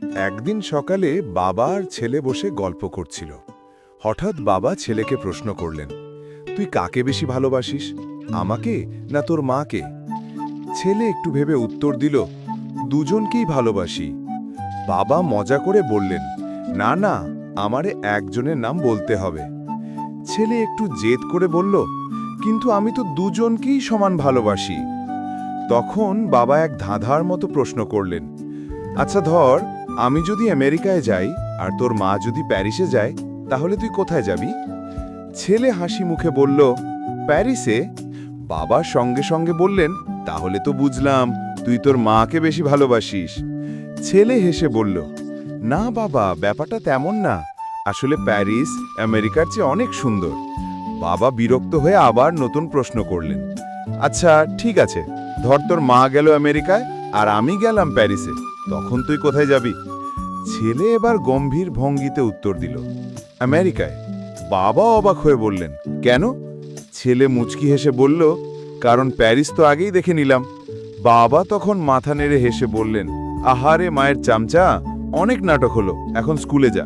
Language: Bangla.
একদিন সকালে বাবা আর ছেলে বসে গল্প করছিল। হঠাৎ বাবা ছেলেকে প্রশ্ন করলেন, তুই কাকে বেশি ভালোবাসিস, আমাকে না তোর মাকে? ছেলে একটু ভেবে উত্তর দিল, দুজনকেই ভালোবাসি। বাবা মজা করে বললেন, না না, আমারে একজনের নাম বলতে হবে। ছেলে একটু জেদ করে বলল, কিন্তু আমি তো দুজনকেই সমান ভালোবাসি। তখন বাবা এক ধাঁধার মতো প্রশ্ন করলেন আচ্ছা ধর আমি যদি আমেরিকায় যাই আর তোর মা যদি প্যারিসে যায়, তাহলে তুই কোথায় যাবি? ছেলে হাসি মুখে বলল, প্যারিসে? বাবা সঙ্গে সঙ্গে বললেন, তাহলে তো বুঝলাম, তুই তোর মাকে বেশি ভালোবাসিস। ছেলে হেসে বলল, না বাবা, ব্যাপারটা তেমন না। আসলে প্যারিস আমেরিকার চেয়ে অনেক সুন্দর। বাবা বিরক্ত হয়ে আবার নতুন প্রশ্ন করলেন আচ্ছা ঠিক আছে, ধর তোর মা গেল আমেরিকায় আর আমি গেলাম প্যারিসে। তখন তুই কোথায় যাবি? ছেলে এবার গম্ভীর ভঙ্গিতে উত্তর দিল, আমেরিকায়। বাবা অবাক হয়ে বললেন, কেন? ছেলে মুচকি হেসে বলল, কারণ প্যারিস তো আগেই দেখে নিলাম। বাবা তখন মাথা নেড়ে হেসে বললেন, আহারে মায়ের চামচা, অনেক নাটক হলো, এখন স্কুলে যা।